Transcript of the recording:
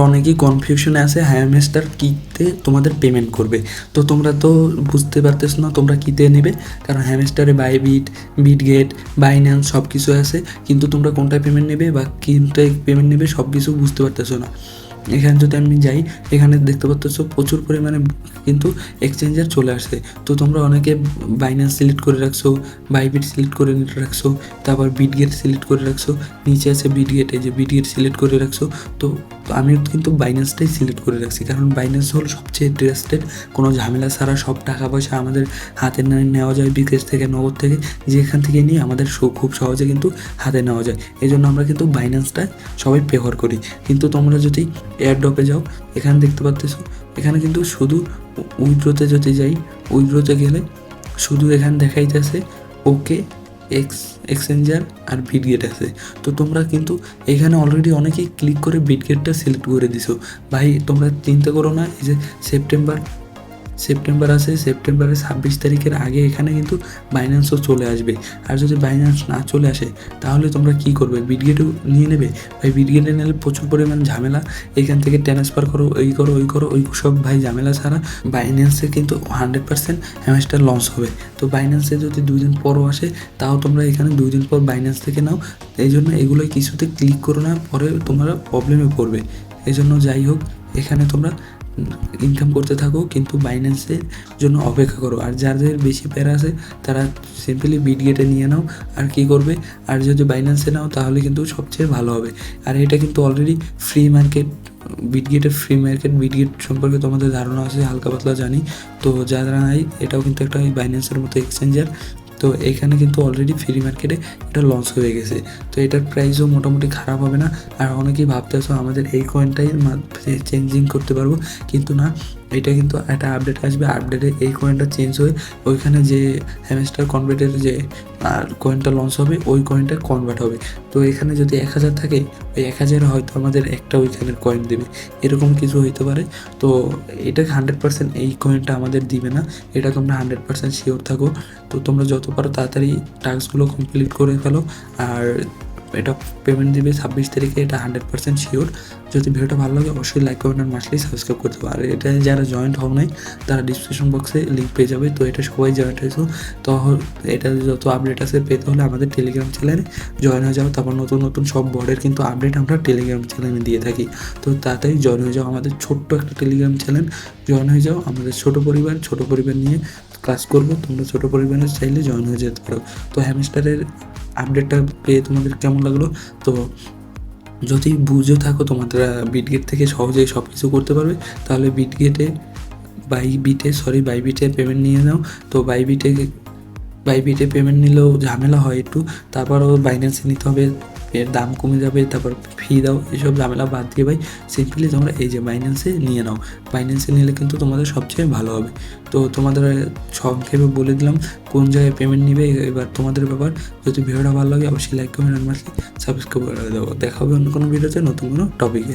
অনেকেই কনফিউশনে আছে হ্যামেস্টার কীতে তোমাদের পেমেন্ট করবে? তো তোমরা তো বুঝতে পারতেছ না তোমরা কীতে নেবে। কারণ হ্যামস্টারে বাইবিট বিটগেট বাইন্যান্স সব কিছু আছে, কিন্তু তোমরা কোনটায় পেমেন্ট নেবে বা কিনটায় পেমেন্ট নেবে সব কিছু বুঝতে পারতেছো না। এখানে যদি আমি যাই, এখানে দেখতে পাচ্ছ প্রচুর পরিমাণে কিন্তু এক্সচেঞ্জার চলে আসছে। তো তোমরা অনেকে বাইন্যান্স সিলেক্ট করে রাখছো বাইবিট সিলেক্ট করে রাখছো, তারপর বিটগেট সিলেক্ট করে রাখছো, নিচে আছে বিটগেট যে বিটগেট সিলেক্ট করে রাখছো, তো আমি কিন্তু বাইন্যান্সটাই সিলেক্ট করে রাখছি। কারণ বাইন্যান্স হলো সবচেয়ে ট্রাস্টেড কোনো ঝামেলা ছাড়া সব টাকা পয়সা আমাদের হাতে নেওয়া যায় বিকাশ থেকে, নগদ থেকে, যেখান থেকে নিয়ে আমাদের খুব সহজে কিন্তু হাতে নেওয়া যায়। এই জন্য আমরা কিন্তু বাইন্যান্সটা সবাই প্রেফার করি। কিন্তু তোমরা যদি এয়ারড্রপে যাও, এখানে দেখতে পাচ্তেছো এখানে কিন্তু শুধু উইড্রোতে যদি যাই, উইড্রোতে গেলে শুধু এখানে দেখাইতেছে ওকে এক্স এক্সচেঞ্জার আর বিটগেট আছে। তো তোমরা কিন্তু এখানে অলরেডি অনেকেই ক্লিক করে বিটগেটটা সিলেক্ট করে দিছো। ভাই, তোমরা চিন্তা করো না, এই যে সেপ্টেম্বর সেপ্টেম্বর আছে সেপ্টেম্বরের ছাব্বিশ তারিখের আগে এখানে কিন্তু বাইন্যান্সও চলে আসবে। আর যদি বাইন্যান্স না চলে আসে, তাহলে তোমরা কি করবে? বিটগেটও নিয়ে নেবে? ভাই বিটগেটে নিলে প্রচুর পরিমাণ ঝামেলা। এখান থেকে ট্রান্সফার করো এই করো, ওই করো, ওই সব ভাই ঝামেলা ছাড়া বাইন্যান্সে কিন্তু হান্ড্রেড পার্সেন্ট হ্যামেস্টার লঞ্চ হবে। তো বাইন্যান্সে যদি দুই দিন পরও আসে, তাও তোমরা এখানে দুই দিন পর বাইন্যান্স থেকে নাও। এই জন্য এগুলো কিছুতে ক্লিক করো না, পরে তোমরা প্রবলেমে পড়বে। এই জন্য যাই হোক, এখানে তোমরা ইনকাম করতে থাকো, কিন্তু বাইন্যান্সের জন্য অপেক্ষা করো। আর যাদের বেশি প্যারা আছে, তারা সিম্পলি বিটগেটে নিয়ে নাও, আর কি করবে? আর যদি বাইন্যান্সে নাও, তাহলে কিন্তু সবচেয়ে ভালো হবে। আর এটা কিন্তু অলরেডি ফ্রি মার্কেট বিটগেটের ফ্রি মার্কেট বিটগেট সম্পর্কে তোমাদের ধারণা আছে, হালকা পাতলা জানি। তো যারা নাই, এটাও কিন্তু একটা ওই বাইন্যান্সের মতো এক্সচেঞ্জার তো এখানে কিন্তু অলরেডি ফ্রি মার্কেটে এটা লঞ্চ হয়ে গেছে। তো এটার প্রাইসও মোটামুটি খারাপ হবে না। আর অনেকেই ভাবতে আসো আমাদের এই কয়েনটাই চেঞ্জিং করতে পারব। কিন্তু না এটা কিন্তু একটা আপডেট আসবে আপডেটে এই কয়েনটা চেঞ্জ হয়ে ওইখানে যে হ্যামস্টার কনভার্টের যে কয়েনটা লঞ্চ হবে, ওই কয়েনটা কনভার্ট হবে। তো এখানে যদি এক হাজার থাকে, ওই এক হাজারে হয়তো আমাদের একটা ওইখানের কয়েন দেবে। এরকম কিছু হইতে পারে। তো এটা হান্ড্রেড পার্সেন্ট এই কয়েনটা আমাদের দিবে না। এটা তোমরা হান্ড্রেড পার্সেন্ট শিওর থাকো। তো তোমরা যত পারো তাড়াতাড়ি টাস্কগুলো কমপ্লিট করে ফেলো। আর এটা পেমেন্ট দিবে ছাব্বিশ তারিখে, এটা হান্ড্রেড পার্সেন্ট শিওর যদি ভিডিওটা ভালো লাগে, অবশ্যই লাইক কমেন্ট আর মাসলেই সাবস্ক্রাইব করতে পারো আর এটা যারা জয়েন্ট হও নাই, তারা ডিসক্রিপশন বক্সে লিঙ্ক পেয়ে যাবে। তো এটা সবাই জয়েন্ট হয়েছো, তো এটা যত আপডেট আছে পেতে হলে আমাদের টেলিগ্রাম চ্যানেলে জয়েন হয়ে যাও। তারপর নতুন নতুন সব বোর্ডের কিন্তু আপডেট আমরা টেলিগ্রাম চ্যানেলে দিয়ে থাকি। তো তাড়াতাড়ি জয়েন হয়ে যাও আমাদের ছোট্ট একটা টেলিগ্রাম চ্যানেল জয়েন হয়ে যাও আমাদের ছোট পরিবার ছোট পরিবার নিয়ে ক্লাস করব। তোমরা ছোট পরিবারের চাইলে জয়েন হয়ে যেতে পারো। তো হ্যামস্টারের আপডেটটা পেয়ে তোমাদের কেমন লাগল? তো যদি বুঝে থাকো তোমাদের বিটগেট থেকে সহজেই সব কিছু করতে পারবে, তাহলে বিটগেটে বাই বিটে সরি বাই বিটে পেমেন্ট নিয়ে নাও। তো বাই বিটে বাই বিটে পেমেন্ট নিলেও ঝামেলা হয় একটু, তারপরও বাইন্যান্সে নিতে হবে। এর দাম কমে যাবে, তারপর ফি দাও, এসব ঝামেলা বাদ দিয়ে ভাই সিম্পলি তোমরা এই যে বাইন্যান্সে নিয়ে নাও। বাইন্যান্সে নিলে কিন্তু তোমাদের সবচেয়ে ভালো হবে। তো তোমাদের সংক্ষেপে বলে দিলাম কোন জায়গায় পেমেন্ট নিবে, এবার তোমাদের ব্যাপার। যদি ভিডিওটা ভালো লাগে, অবশ্যই লাইক কমেন্ট সাবস্ক্রাইব করে দেবো দেখা হবে অন্য কোনো ভিডিওতে নতুন কোনো টপিকে